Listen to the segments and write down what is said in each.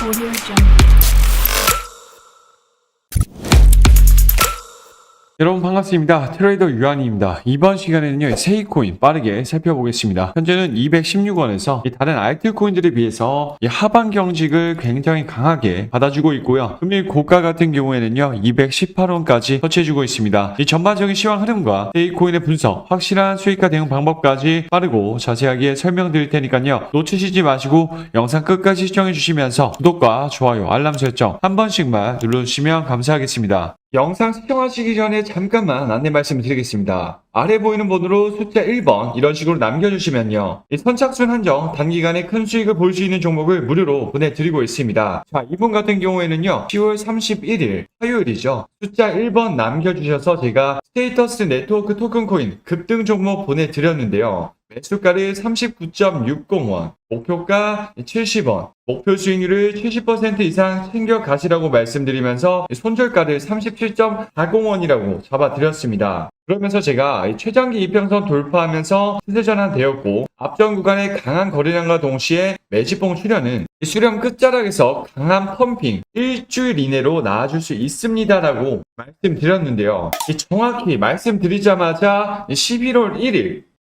Audio Jungle. 여러분 반갑습니다. 트레이더 유한입니다. 이번 시간에는요, 세이코인 빠르게 살펴보겠습니다. 현재는 216원에서 다른 알트코인들에 비해서 이 하방 경직을 굉장히 강하게 받아주고 있고요. 금일 고가 같은 경우에는요, 218원까지 터치해주고 있습니다. 이 전반적인 시황 흐름과 세이코인의 분석, 확실한 수익화 대응 방법까지 빠르고 자세하게 설명드릴 테니까요. 놓치시지 마시고 영상 끝까지 시청해주시면서 구독과 좋아요, 알람 설정 한 번씩만 눌러주시면 감사하겠습니다. 영상 시청하시기 전에 잠깐만 안내 말씀을 드리겠습니다. 아래 보이는 번호로 숫자 1번 이런 식으로 남겨주시면요. 이 선착순 한정 단기간에 큰 수익을 볼 수 있는 종목을 무료로 보내드리고 있습니다. 자, 이분 같은 경우에는요. 10월 31일 화요일이죠. 숫자 1번 남겨주셔서 제가 스테이터스 네트워크 토큰 코인 급등 종목 보내드렸는데요. 매수가를 39.60원, 목표가 70원, 목표 수익률을 70% 이상 챙겨 가시라고 말씀드리면서 손절가를 37.40원이라고 잡아드렸습니다. 그러면서 제가 이 최장기 이평선 돌파하면서 시세 전환되었고 앞전 구간의 강한 거래량과 동시에 매집봉 출현은 이 수렴 끝자락에서 강한 펌핑 일주일 이내로 나아줄 수 있습니다라고 말씀드렸는데요. 이 정확히 말씀드리자마자 11월 1일 이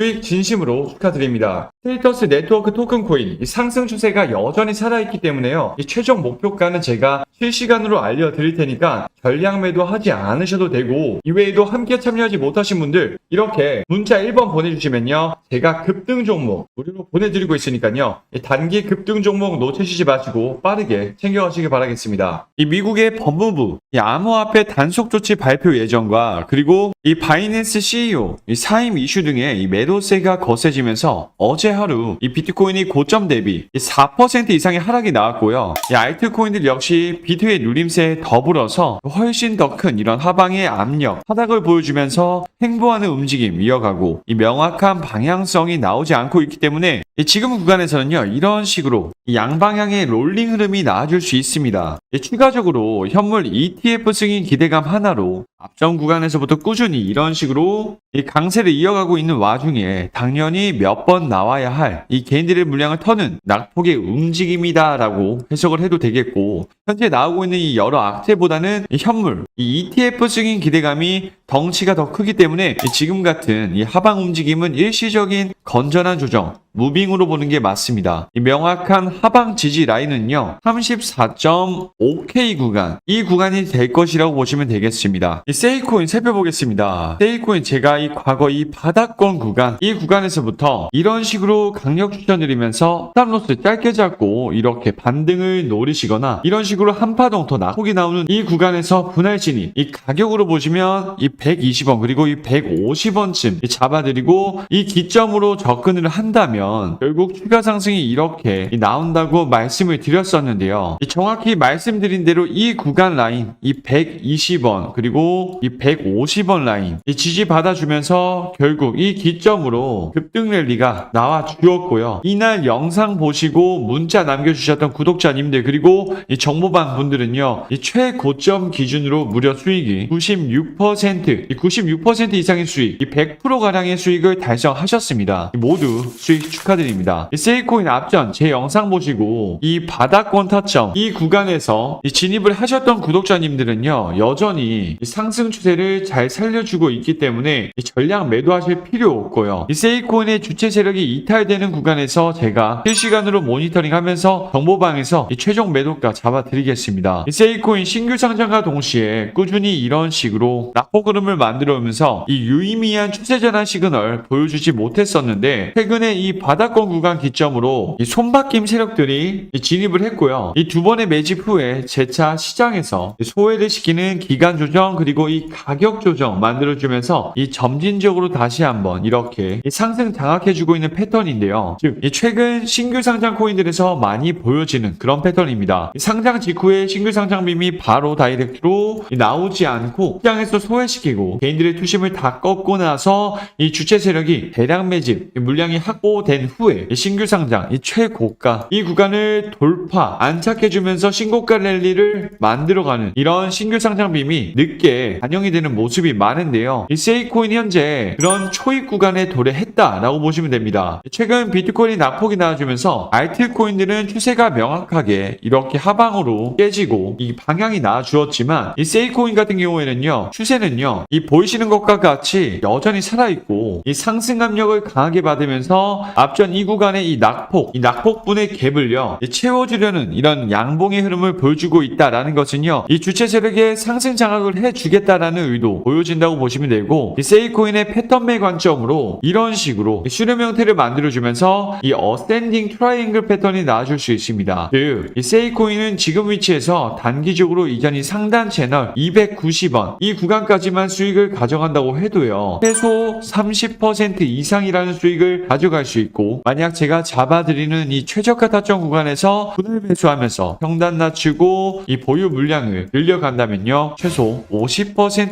수익 진심으로 축하드립니다. 스테이터스 네트워크 토큰 코인 이 상승 추세가 여전히 살아있기 때문에요. 이 최종 목표가는 제가 실시간으로 알려드릴 테니까 전량 매도하지 않으셔도 되고 이외에도 함께 참여하지 못하신 분들 이렇게 문자 1번 보내주시면요. 제가 급등 종목 무료로 보내드리고 있으니까요. 이 단기 급등 종목 놓치시지 마시고 빠르게 챙겨가시기 바라겠습니다. 이 미국의 법무부 이 암호화폐 단속 조치 발표 예정과 그리고 이 바이낸스 CEO 이 사임 이슈 등의 이 매 도세가 거세지면서 어제 하루 이 비트코인이 고점 대비 이4% 이상의 하락이 나왔고요. 이 알트코인들 역시 비트의 누림세에 더불어서 훨씬 더 큰 이런 하방의 압력, 하락을 보여주면서 행보하는 움직임 이어가고 이 명확한 방향성이 나오지 않고 있기 때문에 이 지금 구간에서는요 이런 식으로 이 양방향의 롤링 흐름이 나와줄 수 있습니다. 이 추가적으로 현물 ETF 승인 기대감 하나로 앞전 구간에서부터 꾸준히 이런 식으로 이 강세를 이어가고 있는 와중에 당연히 몇 번 나와야 할 이 개인들의 물량을 터는 낙폭의 움직임이다라고 해석을 해도 되겠고 현재 나오고 있는 이 여러 악재보다는 이 현물 이 ETF 승인 기대감이 덩치가 더 크기 때문에 이 지금 같은 이 하방 움직임은 일시적인 건전한 조정 무빙으로 보는 게 맞습니다. 이 명확한 하방 지지 라인은요 34.5K 구간 이 구간이 될 것이라고 보시면 되겠습니다. 이 세이코인 살펴보겠습니다. 세이코인 제가 이 과거 이 바닥권 구간 이 구간에서부터 이런 식으로 강력 추천드리면서 스탑로스 짧게 잡고 이렇게 반등을 노리시거나 이런 식으로 한파동 더 낙폭이 나오는 이 구간에서 분할 진입 이 가격으로 보시면 이 120원 그리고 이 150원쯤 잡아드리고 이 기점으로 접근을 한다면 결국 추가 상승이 이렇게 나온다고 말씀을 드렸었는데요. 이 정확히 말씀드린 대로 이 구간 라인 이 120원 그리고 이 150원 라인 이 지지 받아주면서 결국 이 기점으로 급등 랠리가 나와 주었고요. 이날 영상 보시고 문자 남겨주셨던 구독자님들 그리고 이 정보방 분들은요 이 최고점 기준으로 무려 수익이 96%, 이 96% 이상의 수익, 이 100% 가량의 수익을 달성하셨습니다. 모두 수익 축하드립니다. 이 세이코인 앞전 제 영상 보시고 이 바닥권 타점 이 구간에서 이 진입을 하셨던 구독자님들은요 여전히 이 상승 추세를 잘 살려주고 있기 때문에 이 전량 매도하실 필요 없고요. 이 세이코인의 주체 세력이 이탈되는 구간에서 제가 실시간으로 모니터링하면서 정보방에서 이 최종 매도가 잡아드리겠습니다. 이 세이코인 신규 상장과 동시에 꾸준히 이런 식으로 낙폭 흐름을 만들어 오면서 이 유의미한 추세 전환 시그널 보여주지 못했었는데 최근에 이 바닥권 구간 기점으로 이 손바뀜 세력들이 이 진입을 했고요. 이 두 번의 매집 후에 재차 시장에서 이 소외를 시키는 기간 조정 그리고 그리고 이 가격 조정 만들어주면서 이 점진적으로 다시 한번 이렇게 이 상승 장악해주고 있는 패턴인데요. 즉, 이 최근 신규 상장 코인들에서 많이 보여지는 그런 패턴입니다. 이 상장 직후에 신규 상장 빔이 바로 다이렉트로 이 나오지 않고 시장에서 소외시키고 개인들의 투심을 다 꺾고 나서 이 주체 세력이 대량 매집 이 물량이 확보된 후에 이 신규 상장 이 최고가 이 구간을 돌파 안착해주면서 신고가 랠리를 만들어가는 이런 신규 상장 빔이 늦게 반영이 되는 모습이 많은데요. 이 세이코인 현재 그런 초입 구간에 도래했다라고 보시면 됩니다. 최근 비트코인이 낙폭이 나와주면서 알트코인들은 추세가 명확하게 이렇게 하방으로 깨지고 이 방향이 나와주었지만 이 세이코인 같은 경우에는요 추세는요 이 보이시는 것과 같이 여전히 살아있고 이 상승 압력을 강하게 받으면서 앞전 이 구간의 이 낙폭 이 낙폭분의 갭을요 이 채워주려는 이런 양봉의 흐름을 보여주고 있다라는 것은요 이 주체 세력의 상승 장악을 해주 겠다라는 의도 보여진다고 보시면 되고 이 세이코인의 패턴매 관점으로 이런 식으로 수렴 형태를 만들어주면서 이 어센딩 트라이앵글 패턴이 나와줄 수 있습니다. 즉, 이 세이코인은 지금 위치에서 단기적으로 이전이 상단 채널 290원 이 구간까지만 수익을 가져간다고 해도요 최소 30% 이상이라는 수익을 가져갈 수 있고 만약 제가 잡아드리는 이 최저가 타점 구간에서 분을 매수하면서 평단 낮추고 이 보유 물량을 늘려간다면요 최소 50%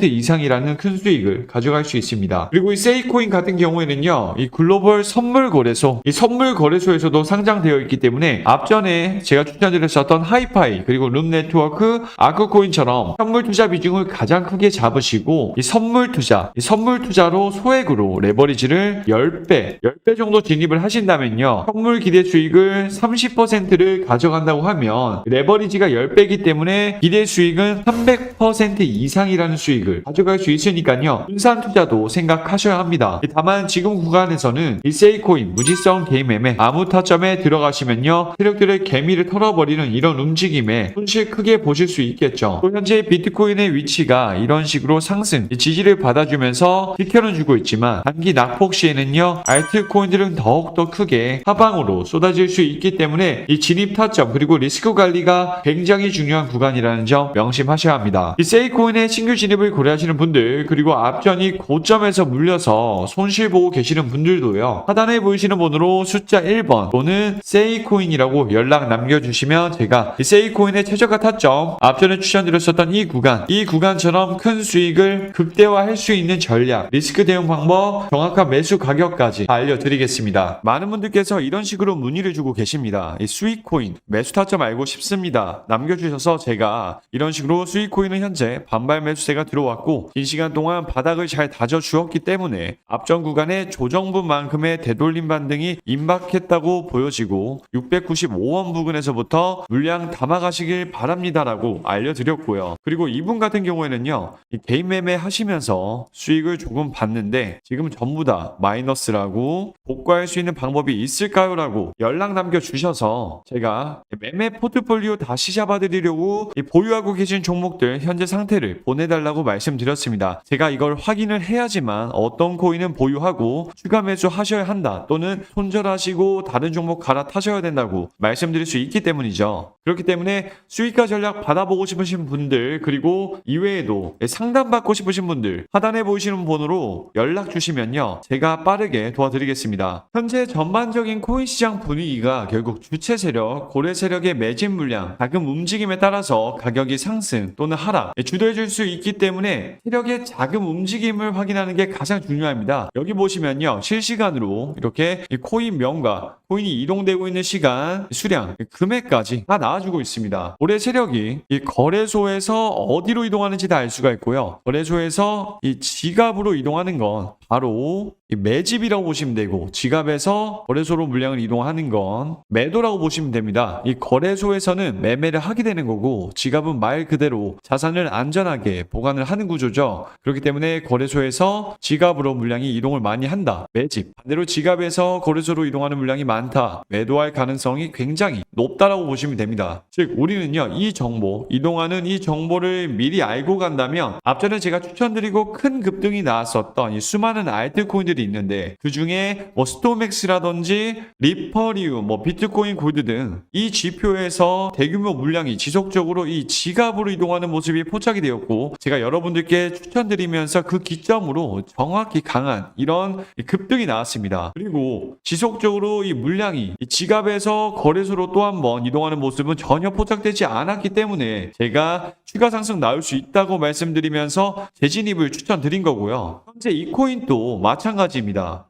이상이라는 큰 수익을 가져갈 수 있습니다. 그리고 이 세이코인 같은 경우에는요 이 글로벌 선물 거래소 이 선물 거래소에서도 상장되어 있기 때문에 앞전에 제가 추천드렸었던 하이파이 그리고 룸 네트워크 아크코인처럼 선물 투자 비중을 가장 크게 잡으시고 이 선물 투자 이 선물 투자로 소액으로 레버리지를 10배 10배 정도 진입을 하신다면요 선물 기대 수익을 30%를 가져간다고 하면 레버리지가 10배이기 때문에 기대 수익은 300% 이상이라 는 수익을 가져갈 수 있으니까요. 분산 투자도 생각하셔야 합니다. 다만 지금 구간에서는 이 세이코인 무지성 게임 매매 아무 타점에 들어가시면요. 세력들의 개미를 털어버리는 이런 움직임에 손실 크게 보실 수 있겠죠. 또 현재 비트코인의 위치가 이런 식으로 상승 지지를 받아주면서 지켜는 주고 있지만 단기 낙폭 시에는요. 알트코인들은 더욱더 크게 하방으로 쏟아질 수 있기 때문에 이 진입 타점 그리고 리스크 관리가 굉장히 중요한 구간이라는 점 명심하셔야 합니다. 이 세이코인의 신규 진입을 고려하시는 분들 그리고 앞전이 고점에서 물려서 손실 보고 계시는 분들도요. 하단에 보이시는 번호로 숫자 1번 또는 세이코인이라고 연락 남겨주시면 제가 이 세이코인의 최저가 타점 앞전에 추천드렸었던 이 구간 이 구간처럼 큰 수익을 극대화할 수 있는 전략 리스크 대응 방법 정확한 매수 가격까지 다 알려드리겠습니다. 많은 분들께서 이런 식으로 문의를 주고 계십니다. 이 수익코인 매수 타점 알고 싶습니다. 남겨주셔서 제가 이런 식으로 수익코인은 현재 반발 매수 세가 들어왔고 긴 시간 동안 바닥을 잘 다져 주었기 때문에 앞전 구간의 조정분만큼의 되돌림 반등이 임박했다고 보여지고 695원 부근에서부터 물량 담아가시길 바랍니다라고 알려드렸고요. 그리고 이분 같은 경우에는요, 이 개인 매매 하시면서 수익을 조금 봤는데 지금 전부 다 마이너스라고 복구할 수 있는 방법이 있을까요?라고 연락 남겨주셔서 제가 매매 포트폴리오 다시 잡아드리려고 이 보유하고 계신 종목들 현재 상태를 보내 달라고 말씀드렸습니다. 제가 이걸 확인을 해야지만 어떤 코인은 보유하고 추가 매수 하셔야 한다 또는 손절하시고 다른 종목 갈아타셔야 된다고 말씀드릴 수 있기 때문이죠. 그렇기 때문에 수익화 전략 받아보고 싶으신 분들 그리고 이외에도 상담받고 싶으신 분들 하단에 보이시는 번호로 연락 주시면요. 제가 빠르게 도와드리겠습니다. 현재 전반적인 코인 시장 분위기가 결국 주체 세력, 고래 세력의 매진 물량, 자금 움직임에 따라서 가격이 상승 또는 하락 주도해 줄 수 있기 때문에 세력의 자금 움직임을 확인하는 게 가장 중요합니다. 여기 보시면요. 실시간으로 이렇게 이 코인 명과 코인이 이동되고 있는 시간, 수량, 금액까지 다 나와주고 있습니다. 올해 세력이 이 거래소에서 어디로 이동하는지 다 알 수가 있고요. 거래소에서 이 지갑으로 이동하는 건 바로 이 매집이라고 보시면 되고 지갑에서 거래소로 물량을 이동하는 건 매도라고 보시면 됩니다. 이 거래소에서는 매매를 하게 되는 거고 지갑은 말 그대로 자산을 안전하게 보관을 하는 구조죠. 그렇기 때문에 거래소에서 지갑으로 물량이 이동을 많이 한다. 매집. 반대로 지갑에서 거래소로 이동하는 물량이 많다. 매도할 가능성이 굉장히 높다라고 보시면 됩니다. 즉 우리는요 이 정보 이동하는 이 정보를 미리 알고 간다면 앞전에 제가 추천드리고 큰 급등이 나왔었던 이 수많은 알트코인들이 있는데 그 중에 뭐 스토맥스라든지 리퍼리움, 뭐 비트코인 골드 등 이 지표에서 대규모 물량이 지속적으로 이 지갑으로 이동하는 모습이 포착이 되었고 제가 여러분들께 추천드리면서 그 기점으로 정확히 강한 이런 급등이 나왔습니다. 그리고 지속적으로 이 물량이 이 지갑에서 거래소로 또 한번 이동하는 모습은 전혀 포착되지 않았기 때문에 제가 추가 상승 나올 수 있다고 말씀드리면서 재진입을 추천드린 거고요. 현재 이 코인도 마찬가지입니다.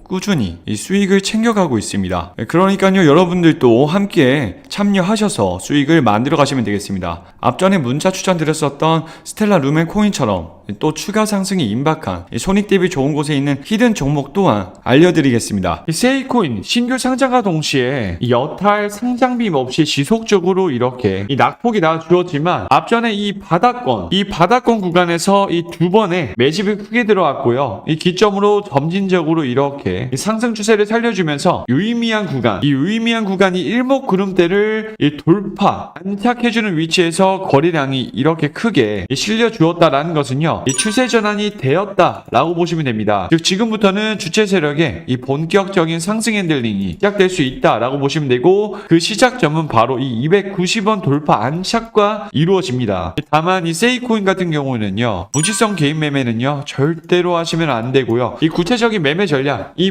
꾸준히 이 수익을 챙겨가고 있습니다. 그러니까요, 여러분들도 함께 참여하셔서 수익을 만들어 가시면 되겠습니다. 앞전에 문자 추천드렸었던 스텔라 루멘 코인처럼 또 추가 상승이 임박한 이 손익 대비 좋은 곳에 있는 히든 종목 또한 알려드리겠습니다. 이 세이코인 신규 상장과 동시에 이 여탈 상장비 없이 지속적으로 이렇게 이 낙폭이 나와주었지만 앞전에 이 바닥권, 이 바닥권 구간에서 이 두 번의 매집이 크게 들어왔고요. 이 기점으로 점진적으로 이렇게 이 상승 추세를 살려주면서 유의미한 구간, 이 유의미한 구간이 일목구름대를 이 돌파, 안착해주는 위치에서 거래량이 이렇게 크게 이 실려 주었다라는 것은요. 이 추세 전환이 되었다라고 보시면 됩니다. 즉 지금부터는 주체 세력의 이 본격적인 상승 핸들링이 시작될 수 있다라고 보시면 되고 그 시작점은 바로 이 290원 돌파 안착과 이루어집니다. 다만 이 세이코인 같은 경우는요. 무지성 개인 매매는요. 절대로 하시면 안 되고요. 이 구체적인 매매 전략 이